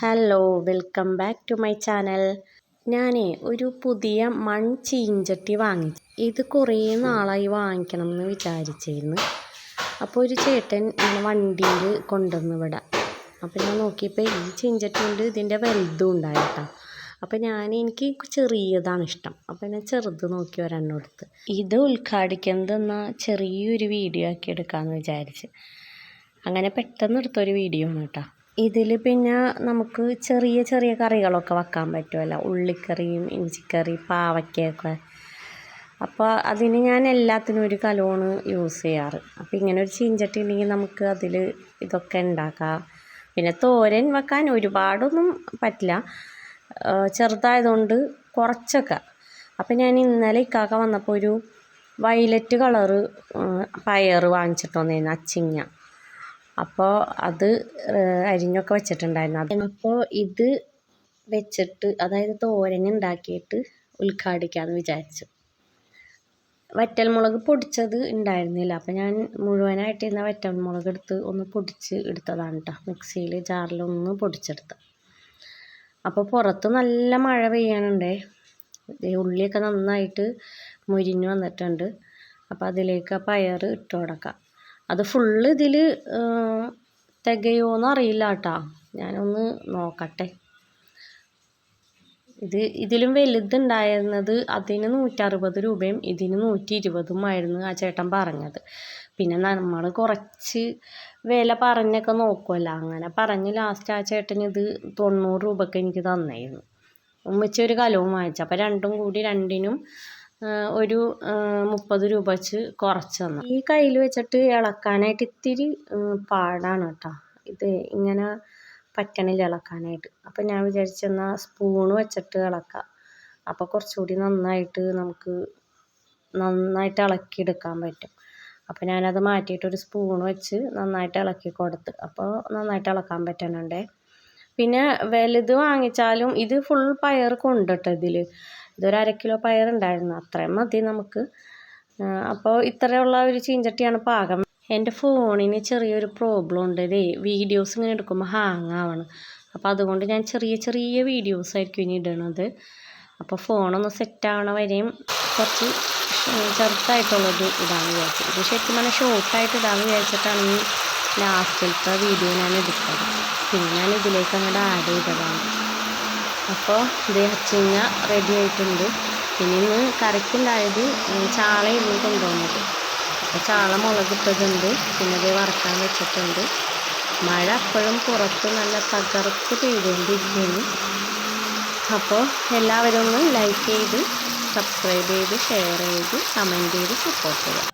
Hello welcome back to my channel ഞാനേ ഒരു പുതിയ മൺ ചീഞ്ചട്ടി വാങ്ങിച്ചു. ഇത് കുറേ നാളായി വാങ്ങിക്കണം എന്ന് വിചാരിച്ചിരുന്നു. അപ്പോൾ ഒരു ചേട്ടൻ ഇങ്ങനെ വണ്ടിയിൽ കൊണ്ടുവന്ന് ഇവിടെ. അപ്പോൾ ഞാൻ നോക്കിയപ്പോൾ ഈ ചീഞ്ചട്ടി കൊണ്ട് ഇതിന്റെ വലുതും ഉണ്ടായിട്ടോ അപ്പോൾ ഞാൻ എനിക്ക് ചെറിയതാണ് ഇഷ്ടം. അപ്പോൾ ഞാൻ ചെറുത് നോക്കി ഒരെണ്ണം എടുത്ത്. ഇത് ഉദ്ഘാടിക്കുന്നത് എന്നാൽ ചെറിയൊരു വീഡിയോ ആക്കി എടുക്കാമെന്ന് വിചാരിച്ച്. അങ്ങനെ പെട്ടെന്ന് എടുത്തൊരു വീഡിയോ ആണ് കേട്ടോ. ഇതിൽ പിന്നെ നമുക്ക് ചെറിയ ചെറിയ കറികളൊക്കെ വെക്കാൻ പറ്റുമല്ലോ ഉള്ളിക്കറിയും ഇഞ്ചിക്കറി പാവയ്ക്കൊക്കെ. അപ്പോൾ അതിന് ഞാൻ എല്ലാത്തിനും ഒരു കലോണ് യൂസ് ചെയ്യാറ്. അപ്പോൾ ഇങ്ങനെ ഒരു ചീഞ്ചട്ടി ഉണ്ടെങ്കിൽ നമുക്ക് അതിൽ ഇതൊക്കെ ഉണ്ടാക്കാം. പിന്നെ തോരൻ വെക്കാൻ ഒരുപാടൊന്നും പറ്റില്ല. ചെറുതായതുകൊണ്ട് കുറച്ചൊക്കെ. അപ്പോൾ ഞാൻ ഇന്നലെ ഇക്കാക്ക വന്നപ്പോൾ ഒരു വയലറ്റ് കളറ് പയർ വാങ്ങിച്ചിട്ട് വന്നിരുന്നു അച്ചിങ്ങ. അപ്പോൾ അത് അരിഞ്ഞൊക്കെ വെച്ചിട്ടുണ്ടായിരുന്നു. അപ്പോൾ ഇത് വെച്ചിട്ട് അതായത് തോരൻ ഉണ്ടാക്കിയിട്ട് ഉദ്ഘാടിക്കാമെന്ന് വിചാരിച്ചു. വറ്റൽമുളക് പൊടിച്ചത് ഉണ്ടായിരുന്നില്ല. അപ്പം ഞാൻ മുഴുവനായിട്ട് ഇരുന്ന വറ്റൽമുളക് എടുത്ത് ഒന്ന് പൊടിച്ച് എടുത്തതാണ് കേട്ടോ മിക്സിയിൽ ജാറിലൊന്ന് പൊടിച്ചെടുത്ത്. അപ്പോൾ പുറത്ത് നല്ല മഴ പെയ്യാനുണ്ടേ. ഉള്ളിയൊക്കെ നന്നായിട്ട് മുരിഞ്ഞ് വന്നിട്ടുണ്ട്. അപ്പോൾ അതിലേക്ക് ആ പയർ ഇട്ട് കൊടുക്കാം. അത് ഫുള്ള് ഇതിൽ തികയോന്ന് അറിയില്ല കേട്ടോ ഞാനൊന്ന് നോക്കട്ടെ. ഇത് ഇതിലും വലുതുണ്ടായിരുന്നത് അതിന് നൂറ്ററുപത് രൂപയും ഇതിന് നൂറ്റി ഇരുപതുമായിരുന്നു ആ ചേട്ടൻ പറഞ്ഞത്. പിന്നെ നമ്മൾ കുറച്ച് വില പറഞ്ഞൊക്കെ നോക്കുമല്ലോ അങ്ങനെ പറഞ്ഞ് ലാസ്റ്റ് ആ ചേട്ടൻ ഇത് തൊണ്ണൂറ് രൂപയ്ക്ക് എനിക്ക് തന്നായിരുന്നു. ഉമ്മച്ചി ഒരു കലവും വാങ്ങിച്ചു. അപ്പോൾ രണ്ടും കൂടി രണ്ടിനും ഒരു മുപ്പത് രൂപ വെച്ച് കുറച്ച് തന്നു. ഈ കയ്യിൽ വെച്ചിട്ട് ഇളക്കാനായിട്ട് ഇത്തിരി പാടാണ് കേട്ടോ. ഇത് ഇങ്ങനെ പറ്റണില്ല ഇളക്കാനായിട്ട്. അപ്പം ഞാൻ വിചാരിച്ചെന്നാൽ സ്പൂണ് വെച്ചിട്ട് ഇളക്കാം. അപ്പോൾ കുറച്ചുകൂടി നന്നായിട്ട് നമുക്ക് നന്നായിട്ട് ഇളക്കിയെടുക്കാൻ പറ്റും. അപ്പോൾ ഞാനത് മാറ്റിയിട്ട് ഒരു സ്പൂൺ വെച്ച് നന്നായിട്ട് ഇളക്കി കൊടുത്ത്. അപ്പോൾ നന്നായിട്ട് ഇളക്കാൻ പറ്റണുണ്ടേ. പിന്നെ വലുത് വാങ്ങിച്ചാലും ഇത് ഫുൾ പയർ കൊണ്ടിട്ട് ഇതിൽ ഇതൊരു അര കിലോ പയറുണ്ടായിരുന്നു അത്രയും മതി നമുക്ക്. അപ്പോൾ ഇത്രയുള്ള ഒരു ചീഞ്ചട്ടിയാണ് പാകം. എന്റെ ഫോണിന് ചെറിയൊരു പ്രോബ്ലം ഉണ്ട്. ഇതേ വീഡിയോസ് ഇങ്ങനെ എടുക്കുമ്പോൾ ഹാങ് ആവണം. അപ്പോൾ അതുകൊണ്ട് ഞാൻ ചെറിയ ചെറിയ വീഡിയോസ് ആയിരിക്കും ഇനി ഇടണത്. അപ്പോൾ ഫോണൊന്ന് സെറ്റ് ആവണ വരെയും കുറച്ച് ചെറുതായിട്ടുള്ളത് ഇടാമെന്ന് വിചാരിച്ചു. ഇത് ശരിക്കും പറഞ്ഞാൽ ഷോർട്ടായിട്ട് ഇടാമെന്ന് വിചാരിച്ചിട്ടാണ് ഈ ലാസ്റ്റിലത്തെ വീഡിയോ ഞാൻ എടുത്തത്. പിന്നെ ഞാൻ ഇതിലേക്ക് അങ്ങോട്ട് ആഡ് ചെയ്തതാണ്. അപ്പോൾ ഇത് അച്ചിങ്ങ റെഡി ആയിട്ടുണ്ട്. പിന്നെ ഇന്ന് കറിക്കുണ്ടായത് ചാളയിരുന്നു കൊണ്ടുപോകുന്നത്. അപ്പോൾ ചാള മുളകിട്ടതുണ്ട്. പിന്നെ ഇത് വറക്കാൻ വെച്ചിട്ടുണ്ട്. മഴ അപ്പോഴും പുറത്ത് നല്ല തകർത്ത് പെയ്തുകൊണ്ടിരിക്കുകയാണ്. അപ്പോൾ എല്ലാവരും ഒന്ന് ലൈക്ക് ചെയ്ത് സബ്സ്ക്രൈബ് ചെയ്ത് ഷെയർ ചെയ്ത് കമന്റ് ചെയ്ത് സപ്പോർട്ട് ചെയ്യുക.